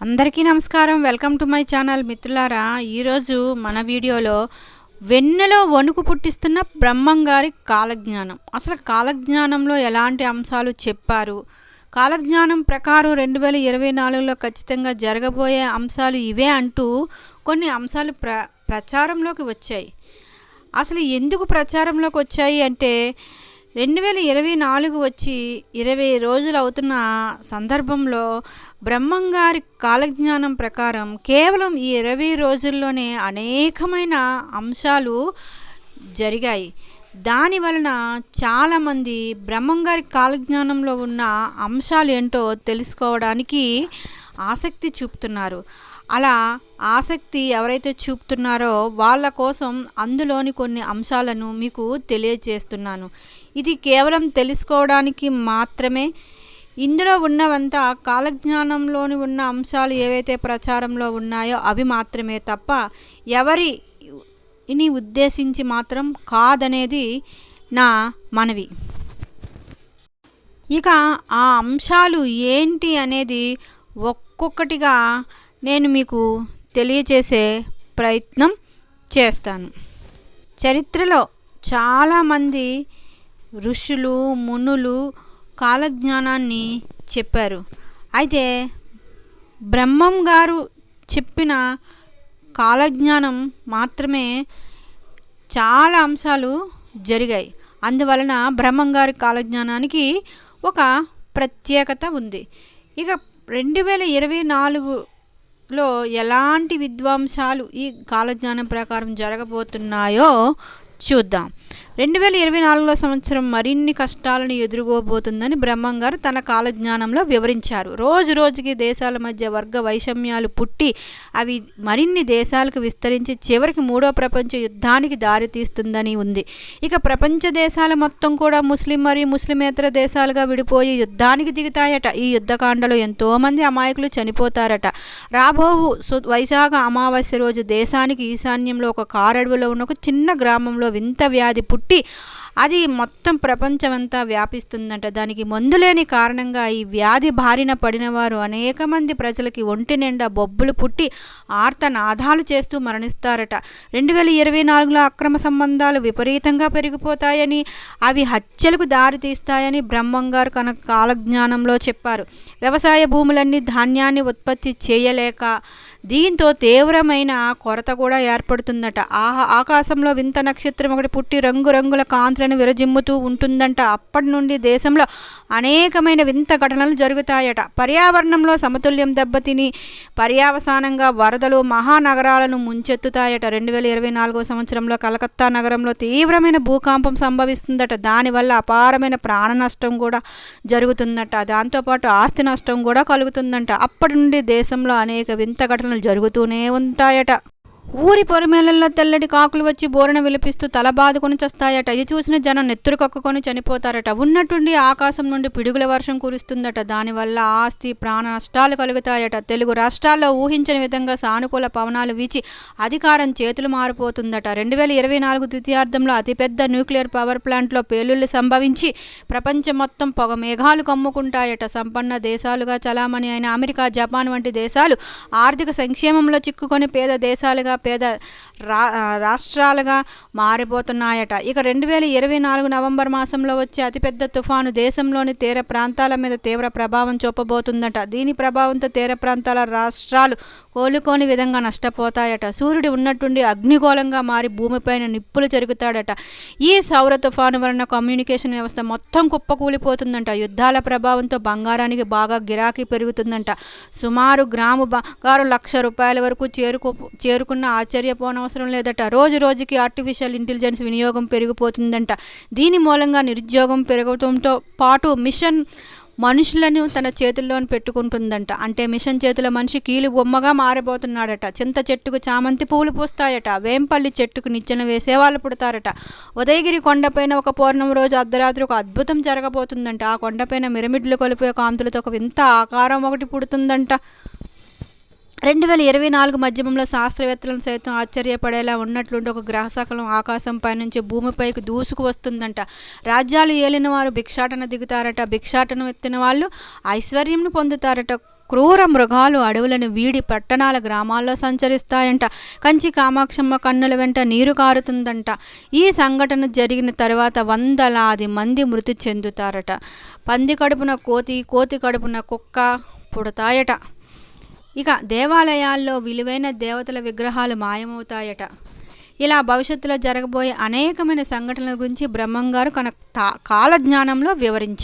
అందరికీ నమస్కారం. Welcome to my channel మిత్రులారా. ఈరోజు మన వీడియోలో వెన్నెలో వణుకు పుట్టిస్తున్న బ్రహ్మంగారి కాలజ్ఞానం. అసలు కాలజ్ఞానంలో ఎలాంటి అంశాలు చెప్పారు? కాలజ్ఞానం ప్రకారం రెండు వేల ఇరవై నాలుగులో ఖచ్చితంగా జరగబోయే అంశాలు ఇవే అంటూ కొన్ని అంశాలు ప్ర ప్రచారంలోకి వచ్చాయి. అసలు ఎందుకు ప్రచారంలోకి వచ్చాయి అంటే రెండు వేల ఇరవై నాలుగు వచ్చి ఇరవై రోజులు అవుతున్న సందర్భంలో బ్రహ్మంగారి కాలజ్ఞానం ప్రకారం కేవలం ఈ ఇరవై రోజుల్లోనే అనేకమైన అంశాలు జరిగాయి. దాని వలన చాలామంది బ్రహ్మంగారి కాలజ్ఞానంలో ఉన్న అంశాలు ఏంటో తెలుసుకోవడానికి ఆసక్తి చూపుతున్నారు. అలా ఆసక్తి ఎవరైతే చూపుతున్నారో వాళ్ళ కోసం అందులోని కొన్ని అంశాలను మీకు తెలియజేస్తున్నాను. ఇది కేవలం తెలుసుకోవడానికి మాత్రమే. ఇందులో ఉన్నవంతా కాలజ్ఞానంలోని ఉన్న అంశాలు ఏవైతే ప్రచారంలో ఉన్నాయో అవి మాత్రమే తప్ప ఎవరిని ఉద్దేశించి మాత్రం కాదనేది నా మనవి. ఇక ఆ అంశాలు ఏంటి అనేది ఒక్కొక్కటిగా నేను మీకు తెలియచేసే ప్రయత్నం చేస్తాను. చరిత్రలో చాలామంది ఋషులు మునులు కాలజ్ఞానాన్ని చెప్పారు. అయితే బ్రహ్మం గారు చెప్పిన కాలజ్ఞానం మాత్రమే చాలా అంశాలు జరిగాయి. అందువలన బ్రహ్మం గారి కాలజ్ఞానానికి ఒక ప్రత్యేకత ఉంది. ఇక రెండు వేల ఇరవై నాలుగు లో ఎలాంటి విద్వాంసాలు ఈ కాలజ్ఞానం ప్రకారం జరగబోతున్నాయో చూద్దాం. రెండు వేల ఇరవై నాలుగో సంవత్సరం మరిన్ని కష్టాలను ఎదుర్కోబోతుందని బ్రహ్మంగారు తన కాలజ్ఞానంలో వివరించారు. రోజు రోజుకి దేశాల మధ్య వర్గ వైషమ్యాలు పుట్టి అవి మరిన్ని దేశాలకు విస్తరించి చివరికి మూడో ప్రపంచ యుద్ధానికి దారితీస్తుందని ఉంది. ఇక ప్రపంచ దేశాలు మొత్తం కూడా ముస్లిం మరియు ముస్లిమేతర దేశాలుగా విడిపోయి యుద్ధానికి దిగుతాయట. ఈ యుద్ధకాండలో ఎంతోమంది అమాయకులు చనిపోతారట. రాబోవు వైశాఖ అమావాస్య రోజు దేశానికి ఈశాన్యంలో ఒక కారడవిలో ఉన్న ఒక చిన్న గ్రామంలో వింత వ్యాధి పుట్టి పుట్టి అది మొత్తం ప్రపంచమంతా వ్యాపిస్తుందంట. దానికి మందులేని కారణంగా ఈ వ్యాధి బారిన పడిన వారు అనేక మంది ప్రజలకి ఒంటి నిండా బొబ్బులు పుట్టి ఆర్తనాదాలు చేస్తూ మరణిస్తారట. రెండు వేల ఇరవై నాలుగులో అక్రమ సంబంధాలు విపరీతంగా పెరిగిపోతాయని అవి హత్యలకు దారితీస్తాయని బ్రహ్మంగారు కన కాలజ్ఞానంలో చెప్పారు. వ్యవసాయ భూములన్నీ ధాన్యాన్ని ఉత్పత్తి చేయలేక దీంతో తీవ్రమైన కొరత కూడా ఏర్పడుతుందట. ఆహా ఆకాశంలో వింత నక్షత్రం ఒకటి పుట్టి రంగురంగుల కాంతులను విరజిమ్ముతూ ఉంటుందంట. అప్పటి నుండి దేశంలో అనేకమైన వింత ఘటనలు జరుగుతాయట. పర్యావరణంలో సమతుల్యం దెబ్బతిని పర్యావసానంగా వరదలు మహానగరాలను ముంచెత్తుతాయట. రెండు వేల ఇరవై నాలుగో సంవత్సరంలో కలకత్తా నగరంలో తీవ్రమైన భూకంపం సంభవిస్తుందట. దానివల్ల అపారమైన ప్రాణ నష్టం కూడా జరుగుతుందట. దాంతోపాటు ఆస్తి నష్టం కూడా కలుగుతుందంట. అప్పటి నుండి దేశంలో అనేక వింత ఘటనలు జరుగుతూనే ఉంటాయట. ఊరి పొరమేళల్లో తెల్లటి కాకులు వచ్చి బోరణ విలిపిస్తూ తల బాదుకొని చస్తాయట. ఇది చూసిన జనం నెత్తురు కక్కుకొని చనిపోతారట. ఉన్నట్టుండి ఆకాశం నుండి పిడుగుల వర్షం కురుస్తుందట. దానివల్ల ఆస్తి ప్రాణ నష్టాలు కలుగుతాయట. తెలుగు రాష్ట్రాల్లో ఊహించని విధంగా సానుకూల పవనాలు వీచి అధికారం చేతులు మారిపోతుందట. రెండు వేల ఇరవై నాలుగు ద్వితీయార్థంలో అతిపెద్ద న్యూక్లియర్ పవర్ ప్లాంట్లో పేలుళ్ళు సంభవించి ప్రపంచం మొత్తం పొగ మేఘాలు కమ్ముకుంటాయట. సంపన్న దేశాలుగా చలామణి అయిన అమెరికా జపాన్ వంటి దేశాలు ఆర్థిక సంక్షేమంలో చిక్కుకొని పేద దేశాలుగా పేద రా రాష్ట్రాలుగా మారిపోతున్నాయట. ఇక రెండు వేల ఇరవై నాలుగు నవంబర్ మాసంలో వచ్చే అతిపెద్ద తుఫాను దేశంలోని తీర ప్రాంతాల మీద తీవ్ర ప్రభావం చూపబోతుందట. దీని ప్రభావంతో తీర ప్రాంతాల రాష్ట్రాలు కోలుకోని విధంగా నష్టపోతాయట. సూర్యుడు ఉన్నట్టుండి అగ్నిగోళంగా మారి భూమిపైన నిప్పులు జరుగుతాడట. ఈ సౌర తుఫాను వలన కమ్యూనికేషన్ వ్యవస్థ మొత్తం కుప్పకూలిపోతుందంట. యుద్ధాల ప్రభావంతో బంగారానికి బాగా గిరాకీ పెరుగుతుందంట. సుమారు గ్రాము బంగారు లక్ష రూపాయల వరకు చేరుకు చేరుకున్న ఆశ్చర్యపోనవసరం లేదట. రోజు రోజుకి ఆర్టిఫిషియల్ ఇంటెలిజెన్స్ వినియోగం పెరిగిపోతుందంట. దీని మూలంగా నిరుద్యోగం పెరగడంతో పాటు మిషన్ మనుషులను తన చేతుల్లోని పెట్టుకుంటుందంట. అంటే మిషన్ చేతుల మనిషి కీలు బొమ్మగా మారిపోతున్నాడట చింత చెట్టుకు చామంతి పూలు పూస్తాయట. వేంపల్లి చెట్టుకు నిచ్చెన వేసేవాళ్ళు పుడతారట. ఉదయగిరి కొండపైన ఒక పౌర్ణమి రోజు అర్ధరాత్రి ఒక అద్భుతం జరగబోతుందంట. ఆ కొండపైన మిరమిడ్లు కొలిపే కాంతులతో ఒక వింత ఆకారం ఒకటి పుడుతుందంట. రెండు వేల ఇరవై నాలుగు మధ్యమంలో శాస్త్రవేత్తలను సైతం ఆశ్చర్యపడేలా ఉన్నట్లుండి ఒక గ్రహశకలం ఆకాశం పైనుంచి భూమిపైకి దూసుకు వస్తుందంట. రాజ్యాలు ఏలిన వారు భిక్షాటన దిగుతారట. భిక్షాటన ఎత్తిన వాళ్ళు ఐశ్వర్యంను పొందుతారట. క్రూర మృగాలు అడవులను వీడి పట్టణాల గ్రామాల్లో సంచరిస్తాయంట. కంచి కామాక్షమ్మ కన్నుల వెంట నీరు కారుతుందంట. ఈ సంఘటన జరిగిన తర్వాత వందలాది మంది మృతి చెందుతారట. పంది కడుపున కోతి కోతి కడుపున కుక్క పుడతాయట. ఇక దేవాలయాల్లో విలువైన దేవతల విగ్రహాలు మాయమవుతాయట. ఇలా భవిష్యత్తులో జరగబోయే అనేకమైన సంఘటనల గురించి బ్రహ్మంగారు కన కాలజ్ఞానంలో వివరించారు.